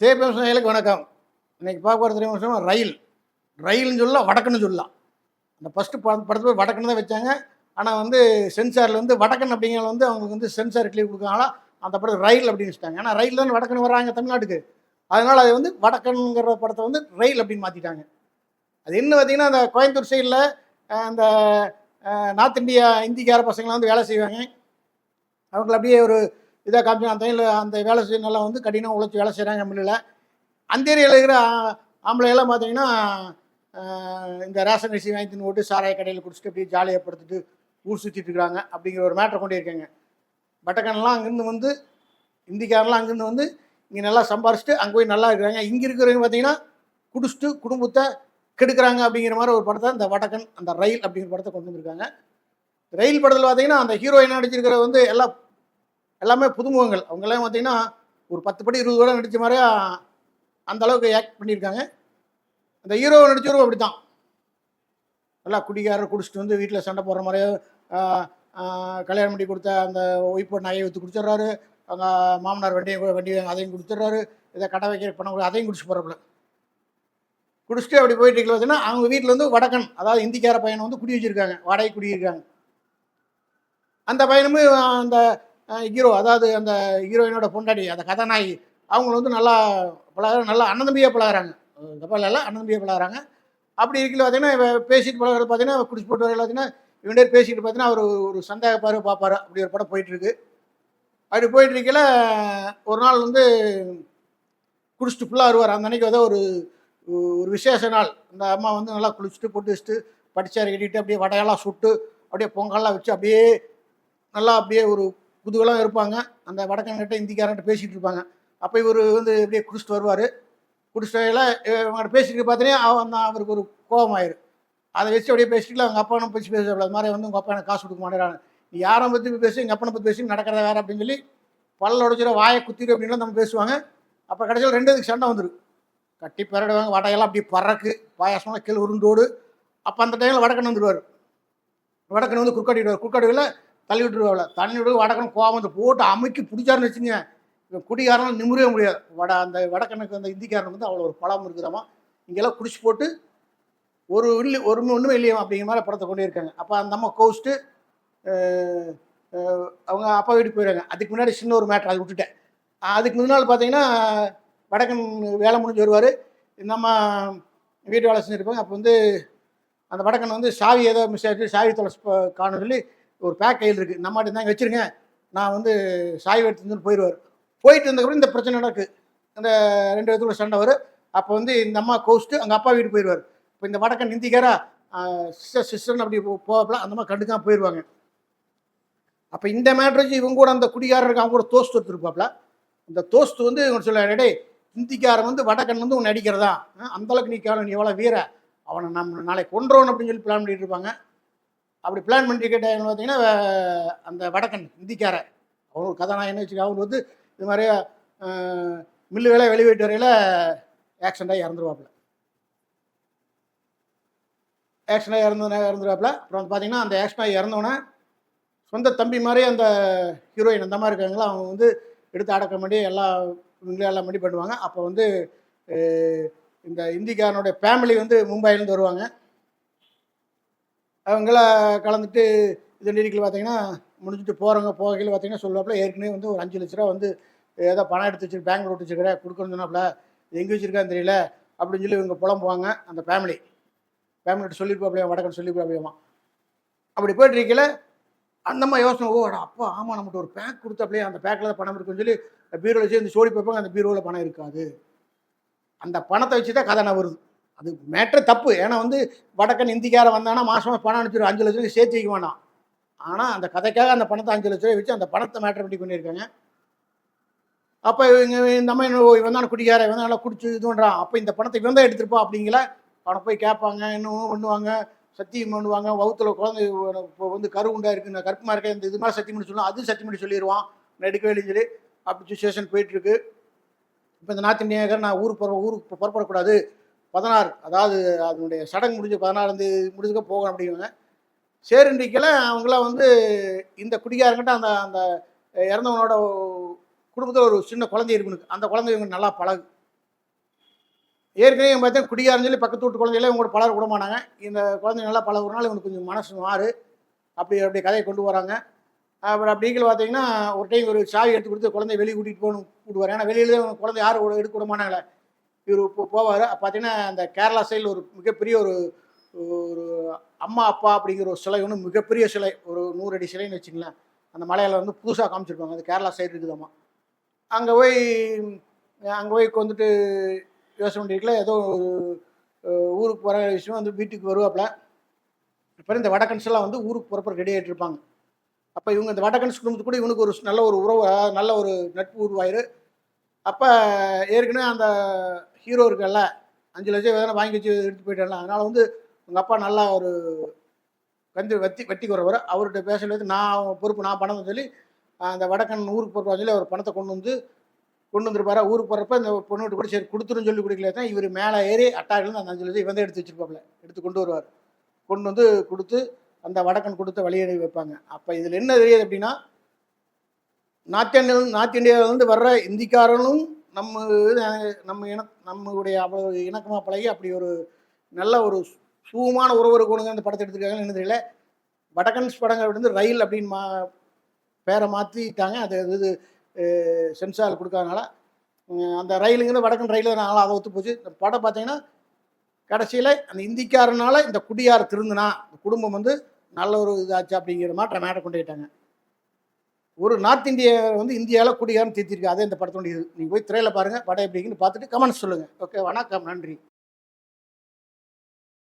தேர்தல் செயலுக்கு வணக்கம். இன்னைக்கு பார்க்க போகிற தெரியும் விஷயம்? ரயில். ரயில்னு சொல்லலாம் வடக்குன்னு சொல்லலாம் அந்த ஃபஸ்ட்டு படத்தில் வடக்குன்னு தான் வச்சாங்க. ஆனால் வந்து சென்சாரில் வந்து வடக்கன் அப்படிங்கிறது வந்து அவங்களுக்கு வந்து சென்சார் இட்லி கொடுக்காங்களா அந்த படம் ரயில் அப்படின்னு வச்சுட்டாங்க. ஆனால் ரயில் தான் வடக்கன் வராங்க தமிழ்நாட்டுக்கு. அதனால் அது வந்து வடக்கன்ங்கிற படத்தை வந்து ரயில் அப்படின்னு மாற்றிட்டாங்க அது என்ன பார்த்தீங்கன்னா அந்த கோயம்புத்தூர் சைடில் அந்த நார்த் இந்தியா இந்திக்கார பசங்களாம் வந்து வேலை செய்வாங்க. அவங்களை அப்படியே ஒரு இதாக காமிச்சு அந்த அந்த வேலை செய்ய நல்லா வந்து கடினம் உழைச்சி வேலை செய்கிறாங்க மில்லில் அந்த ஏரியாவில் இருக்கிற ஆ- ஆம்பளையெல்லாம் பார்த்தீங்கன்னா இந்த ரேஷன் அரிசி வாங்கி தின்னு போட்டு சாராய கடையில் குடிச்சிட்டு அப்படியே ஜாலியாக படுத்துட்டு ஊர் சுற்றிட்டு இருக்கிறாங்க அப்படிங்கிற ஒரு மேட்டரை கொண்டு இருக்காங்க பட்டக்கன்லாம் அங்கேருந்து வந்து இந்திக்காரெல்லாம் அங்கேருந்து வந்து இங்கே நல்லா சம்பாரிச்சிட்டு அங்கே போய் நல்லா இருக்கிறாங்க. இங்கே இருக்கிறவங்க பார்த்தீங்கன்னா குடிச்சிட்டு குடும்பத்தை கெடுக்குறாங்க அப்படிங்கிற மாதிரி ஒரு படத்தை இந்த வடக்கன் அந்த ரயில் அப்படிங்கிற படத்தை கொண்டு வந்திருக்காங்க. ரயில் படத்தில் பார்த்தீங்கன்னா அந்த ஹீரோயின் நடிச்சிருக்கிற வந்து எல்லாம் எல்லாமே புதுமுகங்கள். அவங்கெல்லாம் பார்த்தீங்கன்னா ஒரு பத்து படி இருபது வருடம் நடித்த மாதிரியா அந்த அளவுக்கு ஆக்ட் பண்ணியிருக்காங்க. அந்த ஹீரோ நடிச்சவரும் அப்படி தான் நல்லா குடிகாரர் குடிச்சிட்டு வந்து வீட்டில் சண்டை போடுற மாதிரியே கல்யாணம் பண்ணி கொடுத்த அந்த ஒய்ஃபோட நகையை விற்று குடிச்சிடுறாரு. அவங்க மாமனார் வண்டியை வண்டி அதையும் கொடுத்துட்றாரு இதை கடை வைக்கிற பணம் கூட அதையும் குடிச்சு போகிறப்பல குடிச்சிட்டு அப்படி போயிட்டு பார்த்தீங்கன்னா அவங்க வீட்டில் வந்து வடக்கன் அதாவது இந்திக்கார பையனை வந்து குடி வச்சிருக்காங்க. வாடகை குடியிருக்காங்க. அந்த பையனுமே அந்த ஹீரோ அதாவது அந்த ஹீரோயினோட பொண்டாடி அந்த கதாநாயகி அவங்கள வந்து நல்லா பழக நல்லா அண்ணந்தம்பியாக பழகிறாங்க. கப்பல் எல்லாம் அண்ணந்தம்பியாக பழகிறாங்க. அப்படி இருக்கல பார்த்தீங்கன்னா இவ பேசிட்டு பழகிறது பார்த்தீங்கன்னா குடிச்சு போட்டு வரையில் பார்த்தீங்கன்னா இவன் பேசிக்கிட்டு பேசிட்டு பார்த்தீங்கன்னா அவர் ஒரு சந்தேகப்பார் பார்ப்பார். அப்படி ஒரு படம் போயிட்டுருக்கு. அப்படி போயிட்டு இருக்கல ஒரு நாள் வந்து குடிச்சிட்டு ஃபுல்லாக வருவார். அந்த அன்னைக்கு வந்து ஒரு ஒரு விசேஷ நாள். அந்த அம்மா வந்து நல்லா குளிச்சுட்டு பொட்டு வச்சுட்டு படிச்சார் கட்டிட்டு அப்படியே வடையெல்லாம் சுட்டு அப்படியே பொங்கல்லாம் வச்சு அப்படியே நல்லா அப்படியே ஒரு குதூகலம் இருப்பாங்க. அந்த வடக்கன்கிட்ட இந்திக்காரன்ட்ட பேசிகிட்டு இருப்பாங்க. அப்போ இவர் வந்து அப்படியே குடிச்சிட்டு வருவார். குடிச்சிட்டு இவங்க பேசிட்டு பார்த்தீங்கன்னா அவன் தான் அவருக்கு ஒரு கோபம் ஆயிரும் அதை வச்சு அப்படியே பேசிட்டு அவங்க அப்பா பேசி பேசுவாள் அது மாதிரி வந்து உங்கள் அப்பா எனக்கு காசு கொடுக்க மாட்டேறாங்க நீ யாரை பற்றி பேசி எங்கள் அப்பனை பற்றி பேசி நடக்கிறத வேறு அப்படின்னு சொல்லி பல்ல உடச்சிட வாயை குத்திரு அப்படின்லாம் நம்ம பேசுவாங்க. அப்போ கடைசியில் ரெண்டு இதுக்கு சண்டை வந்துடும் கட்டி பிறடுவாங்க வடையெல்லாம் அப்படியே பறக்கு பாயாசம்லாம் கீழே உருண்டோடு. அப்போ அந்த டைமில் வடக்கன் வந்துடுவார் வடக்கன் வந்து குறுக்காட்டிடுவார். குறுக்காடிவில் தள்ளி விட்டுருவாள் தண்ணி விட்டு வடக்கன் கோவம் வந்து போட்டு அமைக்கி பிடிச்சாருன்னு வச்சுங்க இவன் குடிகாரனால் நிமிரவே முடியாது. வட அந்த வடக்கனுக்கு அந்த இந்திக்காரனுக்கு வந்து அவ்வளோ ஒரு பழம் இருக்குதாமா இங்கெல்லாம் குடிச்சு போட்டு ஒரு இல்லை ஒரு ஒன்றுமே இல்லையா அப்படிங்கிற மாதிரி படத்தை கொண்டே இருக்காங்க அப்போ அந்த அம்மா கோவிச்சிட்டு அவங்க அப்பா வீட்டுக்கு போயிடுறாங்க. அதுக்கு முன்னாடி சின்ன ஒரு மேட்ரு அதை விட்டுட்டேன். அதுக்கு முன்னாள் பார்த்தீங்கன்னா வடக்கன் வேலை முடிஞ்சு வருவார். இந்த அம்மா வீட்டு வேலை செஞ்சுருப்பாங்க. அப்போ வந்து அந்த வடக்கன் வந்து சாவி ஏதோ மிஸ் ஆகிடுச்சு சாவி தொலை காணும் சொல்லி ஒரு பேக் கையில் இருக்குது நம்ம தான் வச்சுருங்க. நான் வந்து சாவி எடுத்துன்னு போயிடுவார். போயிட்டு இருந்ததுக்கப்புறம் இந்த பிரச்சனை நடக்கு. அந்த ரெண்டு விதத்துல சண்டை வரும். அப்போ வந்து இந்த அம்மா கோஸ்ட்டு அங்கே அப்பா வீட்டு போயிடுவார். இப்போ இந்த வடக்கன் ஹிந்திக்காரா சிஸ்டர் சிஸ்டர்னு அப்படி போகப்பல அந்த மாதிரி கண்டுக்காம போயிடுவாங்க. அப்போ இந்த மேட்ரேஜ் இவங்க கூட அந்த குடிகாரருக்கு அவங்க கூட தோஸ்து எடுத்துருப்பாப்ல அந்த தோஸ்து வந்து இவங்க சொல்ல டே ஹிந்திக்காரன் வந்து வடக்கன் வந்து உன்னை அடிக்கிறதா? அந்தளவுக்கு நீ கேவலம் நீ எவ்வளோ வீர? அவனை நம்ம நாளைக்கு கொன்றோன்னு அப்படின்னு சொல்லி பிளான் பண்ணிட்டு இருப்பாங்க. அப்படி பிளான் பண்ணி டைம் பார்த்தீங்கன்னா அந்த வடக்கன் ஹிந்திக்காரன் அவன் ஒரு கதாநாயகன்னு வச்சுக்க அவர் வந்து இது மாதிரி மில்லு வேலை வெளிவீட்டு வரையில் ஆக்சிடெண்ட்டாக இறந்துருவாப்புல. ஆக்சிடெண்ட்டாக இறந்து இறந்துருவாப்புல. அப்புறம் வந்து பார்த்தீங்கன்னா அந்த ஆக்சிடெண்ட் இறந்தவொடனே சொந்த தம்பி மாதிரி அந்த ஹீரோயின் அந்த மாதிரி இருக்காங்களா அவங்க வந்து எடுத்து அடக்கம் பண்ணி எல்லா இவங்களே எல்லாம் பண்ணி பண்ணுவாங்க. அப்போ வந்து இந்த இந்திக்காரனுடைய ஃபேமிலி வந்து மும்பையிலேருந்து வருவாங்க. அவங்கள கலந்துட்டு இது நெருக்கில் பார்த்தீங்கன்னா முடிஞ்சுட்டு போகிறவங்க போகையில் பார்த்தீங்கன்னா சொல்லுவாப்புல ஏற்கனவே வந்து ஒரு அஞ்சு லட்ச ரூபா வந்து ஏதோ பணம் எடுத்து வச்சு பேங்க் விட்டு வச்சுக்கிறேன் கொடுக்கணும்னு சொன்னாப்புல இது எங்கே வச்சிருக்கான்னு தெரியல அப்படின்னு சொல்லி இவங்க புலம்புவாங்க அந்த ஃபேமிலி ஃபேமிலிட்ட சொல்லியிருப்பாப்லையா வடக்கன் சொல்லியிருப்பாப்லையாமா அப்படி போயிட்டு இருக்கல அந்தம்மா யோசனை ஓ அட அப்பா ஆமாம் நம்மகிட்ட ஒரு பேக் கொடுத்தாப்லையே அந்த பேக்கில் தான் பணம் இருக்குன்னு சொல்லி பீரோவில் வச்சு இந்த சோடி பார்ப்பாங்க அந்த பீரோவில் பணம் இருக்காது. அந்த பணத்தை வச்சு தான் கதை வருது. அது மேட்ரு தப்பு. ஏன்னா வந்து வடக்கன் இந்திக்கார வந்தானா மாதமாக பணம் அனுப்பிச்சிடும் அஞ்சு லட்ச ரூபாய் சேர்த்து வைக்க ஆனால் அந்த கதைக்காக அந்த பணத்தை அஞ்சு லட்ச ரூபாய் வச்சு அந்த பணத்தை மேட்ரு பண்ணி பண்ணியிருக்காங்க. அப்போ இவங்க இந்த அம்மா இவன் தான் குடிக்கார இவன் தான் நல்லா குடிச்சு இது பண்ணுறான் அப்போ இந்த பணத்தை இவன் தான் எடுத்திருப்பா அப்படிங்கிற பணம் போய் கேட்பாங்க. இன்னும் பண்ணுவாங்க. சத்தியம் பண்ணுவாங்க. வகுத்தில் குழந்தை இப்போ வந்து கரு உண்டா இருக்கு. நான் கருப்பமாக இருக்கேன் இந்த இது மாதிரி சத்தியம் பண்ணி சொல்லலாம் அதுவும் சத்தியம் பண்ணி சொல்லிடுவான் எடுக்கவே இல்லைன்னு சொல்லி அப்படி சுச்சுவேஷன் போயிட்டுருக்கு இப்போ இந்த நார்த் இந்தியாக்கார நான் ஊருக்கு போகிற ஊருக்கு இப்போ புறப்படக்கூடாது. பதினாறு அதாவது அதனுடைய சடங்கு முடிஞ்ச பதினாறாந்தே முடிஞ்சுக்க போகணும் அப்படிங்கிறாங்க சேருண்டிக்கல அவங்களாம் வந்து இந்த குடிகாரங்கிட்ட அந்த அந்த இறந்தவனோட குடும்பத்தில் ஒரு சின்ன குழந்தை இருக்குனுக்கு அந்த குழந்தை இவங்க நல்லா பழகு. ஏற்கனவே பார்த்தா குடியாரன்னு சொல்லி பக்கத்து வீட்டு குழந்தைகளே இவங்க கூட பலர் விடமாட்டாங்க இந்த குழந்தை நல்லா பழகுறனால இவனுக்கு கொஞ்சம் மனசு மாறு. அப்படி அப்படி கதையை கொண்டு வராங்க. அப்புறம் அப்படிங்கிற பார்த்தீங்கன்னா ஒரு டைம் ஒரு சாவி எடுத்து கொடுத்து குழந்தைய வெளியே கூட்டிகிட்டு போகணும் கூப்பிடுவார் ஏன்னா வெளியில குழந்தை யாரும் எடுக்க விட மாட்டாங்களே. இவர் இப்போ போவார். பார்த்தீங்கன்னா அந்த கேரளா சைடில் ஒரு மிகப்பெரிய ஒரு ஒரு அம்மா அப்பா அப்படிங்கிற ஒரு சிலை ஒன்று மிகப்பெரிய சிலை. ஒரு நூறு அடி சிலைன்னு வச்சுங்களேன் அந்த மலையில் வந்து புதுசாக காமிச்சிருப்பாங்க. அது கேரளா சைடு இருக்குதாம்மா அங்கே போய் அங்கே போய் வந்துட்டு யோசனை பண்ணிருக்கல. ஏதோ ஒரு, ஊருக்கு போகிற விஷயம் வந்து வீட்டுக்கு வருவாப்புல. இப்போ இந்த வடக்கன்ஸ் எல்லாம் வந்து ஊருக்கு போகிறப்ப ரெடி ஆகிட்டு இருப்பாங்க. அப்போ இவங்க இந்த வடக்கன்ஸ் குடும்பத்து கூட இவனுக்கு ஒரு நல்ல ஒரு உறவு நல்ல ஒரு நட்பு உருவாயிரு. அப்போ ஏற்கனவே அந்த ஹீரோ இருக்கல்ல அஞ்சு லட்சம் எதனா வாங்கி வச்சு எடுத்து போயிட்டால அதனால் வந்து உங்கள் அப்பா நல்லா ஒரு கந்து வத்தி வெட்டி குறவர் அவர்கிட்ட பேசுறது நான் பொறுப்பு நான் பணம் சொல்லி அந்த வடக்கன் ஊருக்கு போகிறப்ப சொல்லி அவர் பணத்தை கொண்டு வந்து கொண்டு வந்துருப்பாரு. ஊருக்கு போகிறப்ப இந்த பொண்ணு வீட்டு கூட சரி கொடுத்துருன்னு சொல்லி கொடுக்கல தான் இவர் மேலே ஏறி அட்டாரிலேருந்து அந்த அஞ்சு லட்சம் இவன் தான் எடுத்து வச்சிருப்பாப்ல. எடுத்து கொண்டு வருவார். கொண்டு வந்து கொடுத்து அந்த வடக்கன் கொடுத்த வழியடி வைப்பாங்க. அப்போ இதில் என்ன தெரியுது அப்படின்னா நார்த் இந்தியா நார்த் இந்தியாவிலேருந்து வர்ற இந்திக்காரனும் நம்ம நம்ம இன நம்மளுடைய அவ்வளோ இணக்கமாக பழகி அப்படி ஒரு நல்ல ஒரு சுகமான உறவு இருக்கணுங்க அந்த படத்தை எடுத்துருக்காங்கன்னு என்ன தெரியல. வடக்கன்ஸ் படங்கள் வந்து ரயில் அப்படின்னு மா பேரை மாற்றிட்டாங்க அது இது சென்சார் கொடுக்காதனால அந்த ரயிலுங்கிறது வடக்கன் ரயில் நாளாக அதை ஒத்து போச்சு. இந்த படம் பார்த்தீங்கன்னா கடைசியில் அந்த இந்திக்காரனால இந்த குடியார் திருந்தினா இந்த குடும்பம் வந்து நல்ல ஒரு இதாச்சு அப்படிங்கிற மாதிரி மேட்டை கொண்டு போயிட்டாங்க ஒரு நார்த் இந்திய வந்து இந்தியாவில் குடியாரம் தீர்த்திருக்கு. அதே இந்த படத்தோட இது. நீங்கள் போய் திரையில் பாருங்கள் படம் எப்படிங்கன்னு பார்த்துட்டு கமெண்ட்ஸ் சொல்லுங்கள் ஓகே வணக்கம். நன்றி.